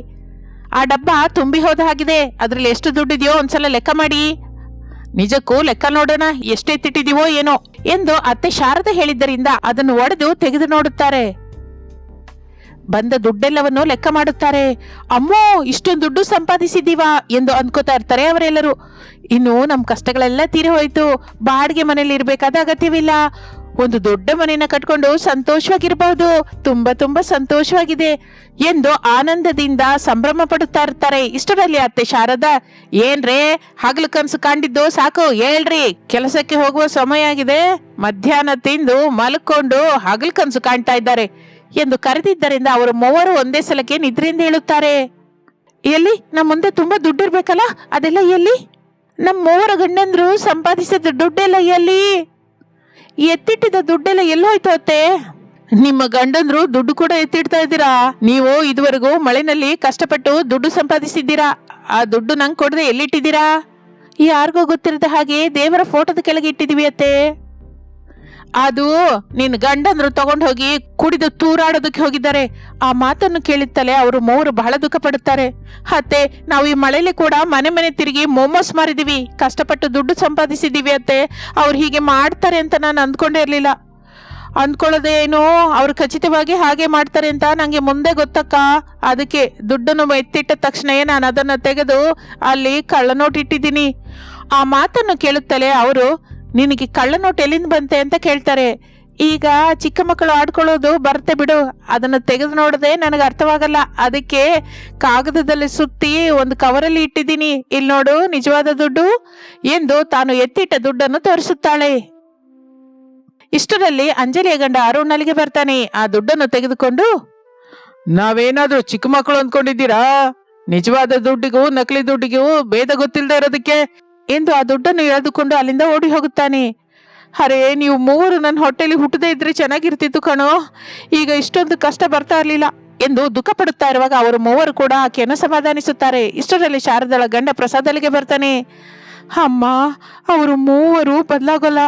ಆ ಡಬ್ಬ ತುಂಬಿ ಹೋದ ಹಾಗಿದೆ. ಅದರಲ್ಲಿ ಎಷ್ಟು ದುಡ್ಡಿದೆಯೋ ಒಂದ್ಸಲ ಲೆಕ್ಕ ಮಾಡಿ. ನಿಜಕ್ಕೂ ಲೆಕ್ಕ ನೋಡೋಣ ಎಷ್ಟೆತ್ತಿಟ್ಟಿದೀವೋ ಏನೋ ಎಂದು ಅತ್ತೆ ಶಾರದೆ ಹೇಳಿದ್ದರಿಂದ ಅದನ್ನು ಒಡೆದು ತೆಗೆದು ನೋಡುತ್ತಾರೆ. ಬಂದ ದುಡ್ಡೆಲ್ಲವನ್ನು ಲೆಕ್ಕ ಮಾಡುತ್ತಾರೆ. ಅಮ್ಮೋ, ಇಷ್ಟೊಂದು ದುಡ್ಡು ಸಂಪಾದಿಸಿದ್ದೀವಾ ಎಂದು ಅಂದ್ಕೋತಾ ಇರ್ತಾರೆ ಅವರೆಲ್ಲರೂ. ಇನ್ನು ನಮ್ಮ ಕಷ್ಟಗಳೆಲ್ಲ ತೀರಿ ಹೋಯ್ತು. ಬಾಡಿಗೆ ಮನೇಲಿ ಇರಬೇಕಾದ ಅಗತ್ಯವಿಲ್ಲ. ಒಂದು ದೊಡ್ಡ ಮನೆಯನ್ನ ಕಟ್ಕೊಂಡು ಸಂತೋಷವಾಗಿರಬಹುದು ತುಂಬಾ ತುಂಬಾ ಸಂತೋಷವಾಗಿದೆ ಎಂದು ಆನಂದದಿಂದ ಸಂಭ್ರಮ ಪಡುತ್ತಾ ಇರ್ತಾರೆ. ಇಷ್ಟರಲ್ಲಿ ಅತ್ತೆ ಶಾರದಾ ಏನ್ರೇ ಹಗಲು ಕನ್ಸು ಕಂಡಿದ್ದು ಸಾಕು, ಹೇಳ್ರಿ. ಕೆಲಸಕ್ಕೆ ಹೋಗುವ ಸಮಯ ಆಗಿದೆ. ಮಧ್ಯಾಹ್ನ ತಿಂದು ಮಲ್ಕೊಂಡು ಹಗಲು ಕನ್ಸು ಕಾಣ್ತಾ ಇದ್ದಾರೆ. ಎಂದು ಕರೆದಿದ್ದರಿಂದ ಅವರು ಮೂವರು ಒಂದೇ ಸಲಕ್ಕೆ ನಿದ್ರೆಯಿಂದ ಹೇಳುತ್ತಾರೆ ಎಲ್ಲಿ? ನಮ್ಮ ಮುಂದೆ ತುಂಬಾ ದುಡ್ಡು ಇರ್ಬೇಕಲ್ಲ ಅದೆಲ್ಲ ಎಲ್ಲಿ? ನಮ್ಮ ಮೂವರ ಗಂಡಂದ್ರು ಸಂಪಾದಿಸಿದ ದುಡ್ಡೆಲ್ಲ ಎಲ್ಲಿ? ಎತ್ತಿಟ್ಟಿದ ದುಡ್ಡೆಲ್ಲ ಎಲ್ಲೋಯ್ತು ಅತ್ತೆ? ನಿಮ್ಮ ಗಂಡಂದ್ರು ದುಡ್ಡು ಕೂಡ ಎತ್ತಿಡ್ತಾ ಇದ್ದೀರಾ? ನೀವು ಇದುವರೆಗೂ ಮಳೆನಲ್ಲಿ ಕಷ್ಟಪಟ್ಟು ದುಡ್ಡು ಸಂಪಾದಿಸಿದ್ದೀರಾ? ಆ ದುಡ್ಡು ನಂಗೆ ಕೊಡದೆ ಎಲ್ಲಿಟ್ಟಿದ್ದೀರಾ? ಯಾರಿಗೂ ಗೊತ್ತಿರದ ಹಾಗೆ ದೇವರ ಫೋಟೋದ ಕೆಳಗೆ ಇಟ್ಟಿದೀವಿ ಅತ್ತೆ. ಅದು ನಿನ್ ಗಂಡಂದ್ರು ತಗೊಂಡು ಹೋಗಿ ಕುಡಿದು ತೂರಾಡೋದಕ್ಕೆ ಹೋಗಿದ್ದಾರೆ. ಆ ಮಾತನ್ನು ಕೇಳಿತ್ತಲೆ ಅವರು ಮೂರು ಬಹಳ ದುಃಖ ಪಡುತ್ತಾರೆ. ಅತ್ತೆ, ನಾವು ಈ ಮಳೆಯಲ್ಲಿ ಕೂಡ ಮನೆ ಮನೆ ತಿರುಗಿ ಮೋಮೋಸ್ ಮಾರಿದೀವಿ. ಕಷ್ಟಪಟ್ಟು ದುಡ್ಡು ಸಂಪಾದಿಸಿದೀವಿ ಅತ್ತೆ. ಅವ್ರು ಹೀಗೆ ಮಾಡ್ತಾರೆ ಅಂತ ನಾನು ಅಂದ್ಕೊಂಡೇ ಇರಲಿಲ್ಲ. ಅಂದ್ಕೊಳ್ಳೋದೇನು ಅವ್ರು ಖಚಿತವಾಗಿ ಹಾಗೆ ಮಾಡ್ತಾರೆ ಅಂತ ನನಗೆ ಮುಂದೆ ಗೊತ್ತಕ್ಕ. ಅದಕ್ಕೆ ದುಡ್ಡನ್ನು ಎತ್ತಿಟ್ಟ ತಕ್ಷಣವೇ ನಾನು ಅದನ್ನು ತೆಗೆದು ಅಲ್ಲಿ ಕಳ್ಳನೋಟಿಟ್ಟಿದ್ದೀನಿ ನೋಟ್ ಆ ಮಾತನ್ನು ಕೇಳುತ್ತಲೇ ಅವರು ನಿನಗೆ ಕಳ್ಳ ನೋಟ್ ಎಲ್ಲಿಂದ ಬಂತೆ ಅಂತ ಕೇಳ್ತಾರೆ. ಈಗ ಚಿಕ್ಕ ಮಕ್ಕಳು ಆಡ್ಕೊಳ್ಳೋದು ಬರುತ್ತೆ ಬಿಡು. ಅದನ್ನು ತೆಗೆದು ನೋಡದೆ ನನಗೆ ಅರ್ಥವಾಗಲ್ಲ. ಅದಕ್ಕೆ ಕಾಗದದಲ್ಲಿ ಸುತ್ತಿ ಒಂದು ಕವರಲ್ಲಿ ಇಟ್ಟಿದ್ದೀನಿ. ಇಲ್ಲಿ ನೋಡು, ನಿಜವಾದ ದುಡ್ಡು? ಎಂದು ತಾನು ಎತ್ತಿಟ್ಟ ದುಡ್ಡನ್ನು ತೋರಿಸುತ್ತಾಳೆ. ಇಷ್ಟರಲ್ಲಿ ಅಂಜಲಿಯ ಗಂಡ ಅರುಣ್ ಅಲ್ಲಿಗೆ ಬರ್ತಾನೆ. ಆ ದುಡ್ಡನ್ನು ತೆಗೆದುಕೊಂಡು, ನಾವೇನಾದ್ರೂ ಚಿಕ್ಕ ಮಕ್ಕಳು ಅಂದ್ಕೊಂಡಿದ್ದೀರಾ? ನಿಜವಾದ ದುಡ್ಡಿಗೂ, ನಕಲಿ ದುಡ್ಡಿಗೂ ಭೇದ ಗೊತ್ತಿಲ್ಲದೆ ಇರೋದಕ್ಕೆ ಎಂದು ಆ ದುಡ್ಡನ್ನು ಎಳೆದುಕೊಂಡು ಅಲ್ಲಿಂದ ಓಡಿ ಹೋಗುತ್ತಾನೆ. ಅರೆ, ನೀವು ಮೂವರು ನನ್ನ ಹೊಟ್ಟೆಲಿ ಹುಟ್ಟದೇ ಇದ್ರೆ ಚೆನ್ನಾಗಿರ್ತಿತ್ತು ಕಣೋ. ಈಗ ಇಷ್ಟೊಂದು ಕಷ್ಟ ಬರ್ತಾ ಇರಲಿಲ್ಲ ಎಂದು ದುಃಖ ಪಡುತ್ತಾ ಇರುವಾಗ ಅವರು ಮೂವರು ಕೂಡ ಆಕೆಯನ್ನು ಸಮಾಧಾನಿಸುತ್ತಾರೆ. ಇಷ್ಟರಲ್ಲಿ ಶಾರದಳ ಗಂಡ ಪ್ರಸಾದಲಿಗೆ ಬರ್ತಾನೆ. ಅಮ್ಮ, ಅವರು ಮೂವರು ಬದಲಾಗೋಲ್ಲ.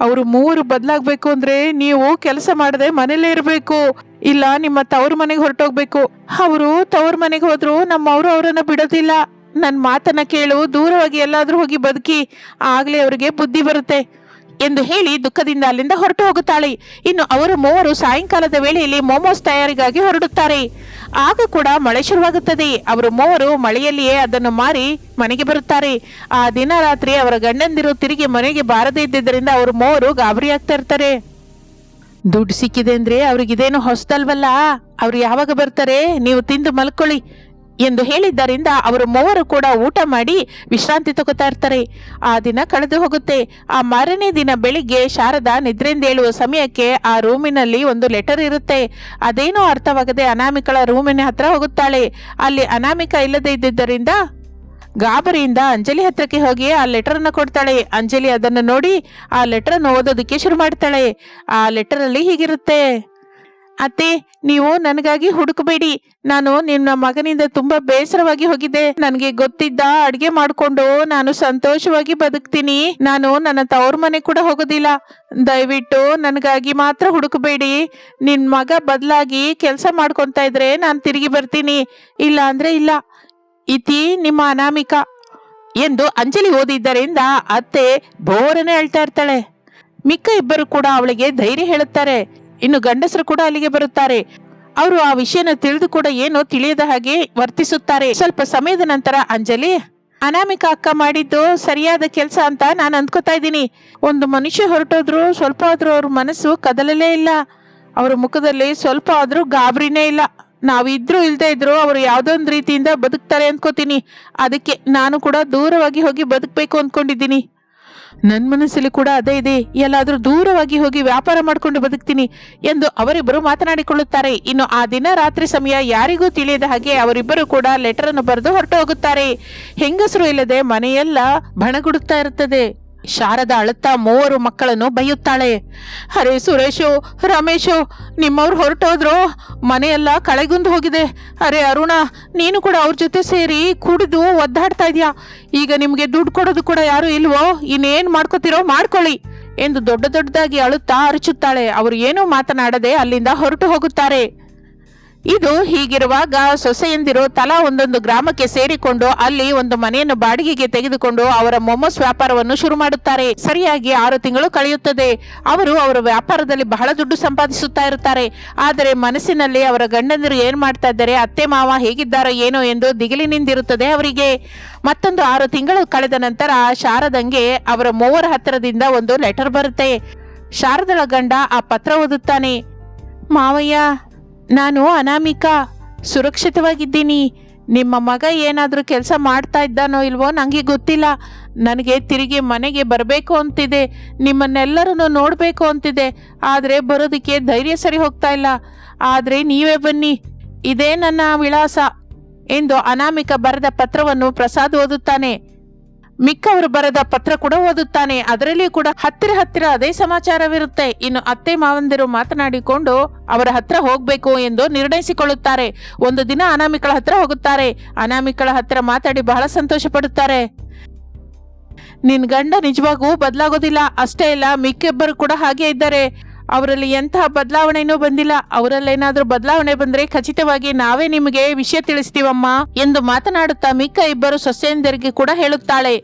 ಅವರು ಮೂವರು ಬದಲಾಗಬೇಕು ಅಂದ್ರೆ ನೀವು ಕೆಲಸ ಮಾಡದೆ ಮನೇಲೇ ಇರಬೇಕು. ಇಲ್ಲ, ನಿಮ್ಮ ತವ್ರ ಮನೆಗೆ ಹೊರಟೋಗ್ಬೇಕು. ಅವರು ತವ್ರ ಮನೆಗೆ ಹೋದ್ರು ನಮ್ಮವರು ಅವರನ್ನ ಬಿಡೋದಿಲ್ಲ. ನನ್ನ ಮಾತನ್ನ ಕೇಳು, ದೂರವಾಗಿ ಎಲ್ಲಾದರೂ ಹೋಗಿ ಬದುಕಿ, ಆಗಲೇ ಅವರಿಗೆ ಬುದ್ಧಿ ಬರುತ್ತೆ ಎಂದು ಹೇಳಿ ದುಃಖದಿಂದ ಅಲ್ಲಿಂದ ಹೊರಟು ಹೋಗುತ್ತಾಳೆ. ಇನ್ನು ಅವರು ಮೂವರು ಸಾಯಂಕಾಲದ ವೇಳೆಯಲ್ಲಿ ಮೋಮೋಸ್ ತಯಾರಿಗಾಗಿ ಹೊರಡುತ್ತಾರೆ. ಆಗ ಕೂಡ ಮಳೆ ಶುರುವಾಗುತ್ತದೆ. ಅವರು ಮೂವರು ಮಳೆಯಲ್ಲಿಯೇ ಅದನ್ನು ಮಾರಿ ಮನೆಗೆ ಬರುತ್ತಾರೆ. ಆ ದಿನ ರಾತ್ರಿ ಅವರ ಗಂಡಂದಿರು ತಿರುಗಿ ಮನೆಗೆ ಬಾರದೇ ಇದ್ದಿದ್ದರಿಂದ ಅವರು ಮೂವರು ಗಾಬರಿ ಆಗ್ತಾ ಇರ್ತಾರೆ. ದುಡ್ಡು ಸಿಕ್ಕಿದೆ ಅಂದ್ರೆ ಅವ್ರಿಗಿದೇನು ಹೊಸದಲ್ವಲ್ಲ? ಅವ್ರು ಯಾವಾಗ ಬರ್ತಾರೆ? ನೀವು ತಿಂದು ಮಲ್ಕೊಳ್ಳಿ. ಎಂದು ಹೇಳಿದ್ದರಿಂದ ಅವರು ಮೂವರು ಕೂಡ ಊಟ ಮಾಡಿ ವಿಶ್ರಾಂತಿ ತಗೋತಾ ಇರ್ತಾರೆ. ಆ ದಿನ ಕಳೆದು ಹೋಗುತ್ತೆ. ಆ ಮಾರನೇ ದಿನ ಬೆಳಿಗ್ಗೆ ಶಾರದಾ ನಿದ್ರೆಯಿಂದ ಏಳುವ ಸಮಯಕ್ಕೆ ಆ ರೂಮಿನಲ್ಲಿ ಒಂದು ಲೆಟರ್ ಇರುತ್ತೆ. ಅದೇನೋ ಅರ್ಥವಾಗದೆ ಅನಾಮಿಕಳ ರೂಮಿನ ಹತ್ರ ಹೋಗುತ್ತಾಳೆ. ಅಲ್ಲಿ ಅನಾಮಿಕ ಇಲ್ಲದೆ ಇದ್ದಿದ್ದರಿಂದ ಗಾಬರಿಯಿಂದ ಅಂಜಲಿ ಹತ್ರಕ್ಕೆ ಹೋಗಿ ಆ ಲೆಟರ್ ಅನ್ನು ಕೊಡ್ತಾಳೆ. ಅಂಜಲಿ ಅದನ್ನು ನೋಡಿ ಆ ಲೆಟರ್ ಅನ್ನು ಓದೋದಕ್ಕೆ ಶುರು ಮಾಡ್ತಾಳೆ. ಆ ಲೆಟರ್ ಅಲ್ಲಿ ಹೀಗಿರುತ್ತೆ. ಅತ್ತೆ, ನೀವು ನನಗಾಗಿ ಹುಡುಕಬೇಡಿ. ನಾನು ನಿಮ್ಮ ಮಗನಿಂದ ತುಂಬಾ ಬೇಸರವಾಗಿ ಹೋಗಿದ್ದೆ ನನಗೆ ಗೊತ್ತಿದ್ದ ಅಡ್ಗೆ ಮಾಡಿಕೊಂಡು ನಾನು ಸಂತೋಷವಾಗಿ ಬದುಕ್ತೀನಿ. ನಾನು ನನ್ನ ತವ್ರ ಮನೆ ಕೂಡ ಹೋಗೋದಿಲ್ಲ. ದಯವಿಟ್ಟು ನನಗಾಗಿ ಮಾತ್ರ ಹುಡುಕಬೇಡಿ. ನಿನ್ನ ಮಗ ಬದಲಾಗಿ ಕೆಲಸ ಮಾಡ್ಕೊಂತ ಇದ್ರೆ ನಾನು ತಿರುಗಿ ಬರ್ತೀನಿ. ಇಲ್ಲ ಅಂದ್ರೆ ಇಲ್ಲ. ಇತಿ ನಿಮ್ಮ ಅನಾಮಿಕ. ಎಂದು ಅಂಜಲಿ ಓದಿದ್ದರಿಂದ ಅತ್ತೆ ಬೋರನೆ ಹೇಳ್ತಾ ಇರ್ತಾಳೆ. ಮಿಕ್ಕ ಇಬ್ಬರು ಕೂಡ ಅವಳಿಗೆ ಧೈರ್ಯ ಹೇಳುತ್ತಾರೆ. ಇನ್ನು ಗಂಡಸರು ಕೂಡ ಅಲ್ಲಿಗೆ ಬರುತ್ತಾರೆ. ಅವರು ಆ ವಿಷಯನ ತಿಳಿದು ಕೂಡ ಏನೋ ತಿಳಿಯದ ಹಾಗೆ ವರ್ತಿಸುತ್ತಾರೆ. ಸ್ವಲ್ಪ ಸಮಯದ ನಂತರ ಅಂಜಲಿ, ಅನಾಮಿಕ ಅಕ್ಕ ಮಾಡಿದ್ದು ಸರಿಯಾದ ಕೆಲಸ ಅಂತ ನಾನು ಅಂದ್ಕೋತಾ ಇದ್ದೀನಿ. ಒಂದು ಮನುಷ್ಯ ಹೊರಟೋದ್ರು ಸ್ವಲ್ಪ ಆದ್ರೂ ಅವ್ರ ಮನಸ್ಸು ಕದಲಲೇ ಇಲ್ಲ. ಅವರ ಮುಖದಲ್ಲಿ ಸ್ವಲ್ಪ ಆದ್ರೂ ಗಾಬರಿನೇ ಇಲ್ಲ. ನಾವಿದ್ರು ಇಲ್ದೇ ಇದ್ರು ಅವರು ಯಾವುದೊಂದು ರೀತಿಯಿಂದ ಬದುಕ್ತಾರೆ ಅನ್ಕೋತೀನಿ. ಅದಕ್ಕೆ ನಾನು ಕೂಡ ದೂರವಾಗಿ ಹೋಗಿ ಬದುಕಬೇಕು ಅನ್ಕೊಂಡಿದ್ದೀನಿ. ನನ್ನ ಮನಸ್ಸಲ್ಲಿ ಕೂಡ ಅದೇ ಇದೆ. ಎಲ್ಲಾದರೂ ದೂರವಾಗಿ ಹೋಗಿ ವ್ಯಾಪಾರ ಮಾಡಿಕೊಂಡು ಬದುಕ್ತೀನಿ ಎಂದು ಅವರಿಬ್ಬರು ಮಾತನಾಡಿಕೊಳ್ಳುತ್ತಾರೆ. ಇನ್ನು ಆ ದಿನ ರಾತ್ರಿ ಸಮಯ ಯಾರಿಗೂ ತಿಳಿಯದ ಹಾಗೆ ಅವರಿಬ್ಬರು ಕೂಡ ಲೆಟರ್ ಅನ್ನು ಬರೆದು ಹೊರಟು ಹೋಗುತ್ತಾರೆ ಹೆಂಗಸರು ಇಲ್ಲದೆ ಮನೆಯೆಲ್ಲ ಬಣಗುಡುತ್ತಾ ಇರುತ್ತದೆ. ಶಾರದಾ ಅಳುತ್ತಾ ಮೂವರು ಮಕ್ಕಳನ್ನು ಬೈಯುತ್ತಾಳೆ. ಅರೆ ಸುರೇಶು, ರಮೇಶು, ನಿಮ್ಮವ್ರು ಹೊರಟೋದ್ರು? ಮನೆಯೆಲ್ಲ ಕಳೆಗುಂದು ಹೋಗಿದೆ. ಅರೆ ಅರುಣ, ನೀನು ಕೂಡ ಅವ್ರ ಜೊತೆ ಸೇರಿ ಕುಡಿದು ಒದ್ದಾಡ್ತಾ ಇದೀಯಾ? ಈಗ ನಿಮಗೆ ದುಡ್ಡು ಕೊಡೋದು ಕೂಡ ಯಾರು ಇಲ್ವೋ? ಇನ್ನೇನು ಮಾಡ್ಕೋತಿರೋ ಮಾಡ್ಕೊಳ್ಳಿ. ಎಂದು ದೊಡ್ಡ ದೊಡ್ಡದಾಗಿ ಅಳುತ್ತಾ ಅರಚುತ್ತಾಳೆ. ಅವರು ಏನೂ ಮಾತನಾಡದೆ ಅಲ್ಲಿಂದ ಹೊರಟು ಹೋಗುತ್ತಾರೆ. ಇದು ಹೀಗಿರುವಾಗ ಸೊಸೆಯಂದಿರು ತಲಾ ಒಂದೊಂದು ಗ್ರಾಮಕ್ಕೆ ಸೇರಿಕೊಂಡು ಅಲ್ಲಿ ಒಂದು ಮನೆಯನ್ನು ಬಾಡಿಗೆಗೆ ತೆಗೆದುಕೊಂಡು ಅವರ ಮೊಮ್ಮಸ್ ವ್ಯಾಪಾರವನ್ನು ಶುರು ಮಾಡುತ್ತಾರೆ. ಸರಿಯಾಗಿ ಆರು ತಿಂಗಳು ಕಳೆಯುತ್ತದೆ. ಅವರು ಅವರ ವ್ಯಾಪಾರದಲ್ಲಿ ಬಹಳ ದುಡ್ಡು ಸಂಪಾದಿಸುತ್ತಾ ಇರುತ್ತಾರೆ. ಆದರೆ ಮನಸ್ಸಿನಲ್ಲಿ ಅವರ ಗಂಡಂದಿರು ಏನ್ ಮಾಡ್ತಾ ಇದ್ದಾರೆ, ಅತ್ತೆ ಮಾವ ಹೇಗಿದ್ದಾರೋ ಏನೋ ಎಂದು ದಿಗಿಲಿನಿಂದಿರುತ್ತದೆ ಅವರಿಗೆ. ಮತ್ತೊಂದು ಆರು ತಿಂಗಳು ಕಳೆದ ನಂತರ ಶಾರದಂಗೆ ಅವರ ಮೂವರ ಹತ್ತಿರದಿಂದ ಒಂದು ಲೆಟರ್ ಬರುತ್ತೆ. ಶಾರದಳ ಗಂಡ ಆ ಪತ್ರ ಓದುತ್ತಾನೆ. ಮಾವಯ್ಯ ನಾನು ಅನಾಮಿಕಾ, ಸುರಕ್ಷಿತವಾಗಿದ್ದೀನಿ. ನಿಮ್ಮ ಮಗ ಏನಾದರೂ ಕೆಲಸ ಮಾಡ್ತಾ ಇದ್ದಾನೋ ಇಲ್ವೋ ನನಗೆ ಗೊತ್ತಿಲ್ಲ. ನನಗೆ ತಿರುಗಿ ಮನೆಗೆ ಬರಬೇಕು ಅಂತಿದೆ. ನಿಮ್ಮನ್ನೆಲ್ಲರನ್ನು ನೋಡಬೇಕು ಅಂತಿದೆ. ಆದರೆ ಬರೋದಕ್ಕೆ ಧೈರ್ಯ ಸರಿ ಹೋಗ್ತಾ ಇಲ್ಲ. ಆದರೆ ನೀವೇ ಬನ್ನಿ. ಇದೇ ನನ್ನ ವಿಳಾಸ. ಎಂದು ಅನಾಮಿಕ ಬರೆದ ಪತ್ರವನ್ನು ಪ್ರಸಾದ್ ಓದುತ್ತಾನೆ. ಮಿಕ್ಕವರು ಬರೆದ ಪತ್ರ ಕೂಡ ಓದುತ್ತಾನೆ. ಅದರಲ್ಲಿ ಕೂಡ ಹತ್ತಿರ ಹತ್ತಿರ ಅದೇ ಸಮಾಚಾರವಿರುತ್ತೆ. ಇನ್ನು ಅತ್ತೆ ಮಾವಂದಿರು ಮಾತನಾಡಿಕೊಂಡು ಅವರ ಹತ್ರ ಹೋಗ್ಬೇಕು ಎಂದು ನಿರ್ಣಯಿಸಿಕೊಳ್ಳುತ್ತಾರೆ. ಒಂದು ದಿನ ಅನಾಮಿಕಳ ಹತ್ರ ಹೋಗುತ್ತಾರೆ. ಅನಾಮಿಕಳ ಹತ್ರ ಮಾತಾಡಿ ಬಹಳ ಸಂತೋಷ ಪಡುತ್ತಾರೆ ನಿನ್ ಗಂಡ ನಿಜವಾಗೂ ಬದಲಾಗೋದಿಲ್ಲ. ಅಷ್ಟೇ ಇಲ್ಲ ಮಿಕ್ಕಿಬ್ಬರು ಕೂಡ ಹಾಗೆ ಇದ್ದಾರೆ. ಅವರಲ್ಲಿ ಎಂತಹ ಬದಲಾವಣೆನೂ ಬಂದಿಲ್ಲ. ಅವರಲ್ಲೇನಾದ್ರೂ ಬದಲಾವಣೆ ಬಂದ್ರೆ ಖಚಿತವಾಗಿ ನಾವೇ ನಿಮಗೆ ವಿಷಯ ತಿಳಿಸ್ತೀವಮ್ಮ ಎಂದು ಮಾತನಾಡುತ್ತಾ ಮಿಕ್ಕ ಇಬ್ಬರು ಸೊಸೆಯಂದರಿಗೆ ಕೂಡ ಹೇಳುತ್ತಾಳೆ.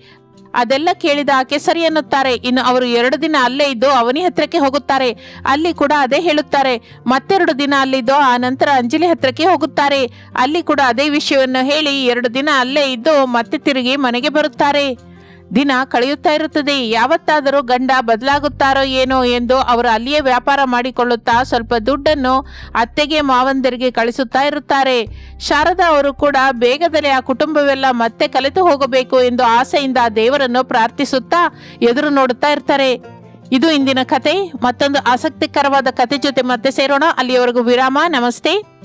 ಅದೆಲ್ಲ ಕೇಳಿದ ಆಕೆ ಸರಿ ಅನ್ನುತ್ತಾರೆ. ಇನ್ನು ಅವರು ಎರಡು ದಿನ ಅಲ್ಲೇ ಇದ್ದು ಅವನಿ ಹತ್ರಕ್ಕೆ ಹೋಗುತ್ತಾರೆ. ಅಲ್ಲಿ ಕೂಡ ಅದೇ ಹೇಳುತ್ತಾರೆ. ಮತ್ತೆರಡು ದಿನ ಅಲ್ಲಿದ್ದು ಆ ನಂತರ ಅಂಜಲಿ ಹತ್ರಕ್ಕೆ ಹೋಗುತ್ತಾರೆ. ಅಲ್ಲಿ ಕೂಡ ಅದೇ ವಿಷಯವನ್ನು ಹೇಳಿ ಎರಡು ದಿನ ಅಲ್ಲೇ ಇದ್ದು ಮತ್ತೆ ತಿರುಗಿ ಮನೆಗೆ ಬರುತ್ತಾರೆ. ದಿನ ಕಳೆಯುತ್ತಾ ಇರುತ್ತದೆ. ಯಾವತ್ತಾದರೂ ಗಂಡ ಬದಲಾಗುತ್ತಾರೋ ಏನೋ ಎಂದು ಅವರು ಅಲ್ಲಿಯೇ ವ್ಯಾಪಾರ ಮಾಡಿಕೊಳ್ಳುತ್ತಾ ಸ್ವಲ್ಪ ದುಡ್ಡನ್ನು ಅತ್ತೆಗೆ ಮಾವಂದರಿಗೆ ಕಳಿಸುತ್ತಾ ಇರುತ್ತಾರೆ. ಶಾರದಾ ಅವರು ಕೂಡ ಬೇಗದಲ್ಲಿ ಆ ಕುಟುಂಬವೆಲ್ಲ ಮತ್ತೆ ಕಲೆತು ಹೋಗಬೇಕು ಎಂದು ಆಸೆಯಿಂದ ದೇವರನ್ನು ಪ್ರಾರ್ಥಿಸುತ್ತಾ ಎದುರು ನೋಡುತ್ತಾ ಇರ್ತಾರೆ. ಇದು ಇಂದಿನ ಕತೆ. ಮತ್ತೊಂದು ಆಸಕ್ತಿಕರವಾದ ಕತೆ ಜೊತೆ ಮತ್ತೆ ಸೇರೋಣ. ಅಲ್ಲಿಯವರೆಗೂ ವಿರಾಮ. ನಮಸ್ತೆ.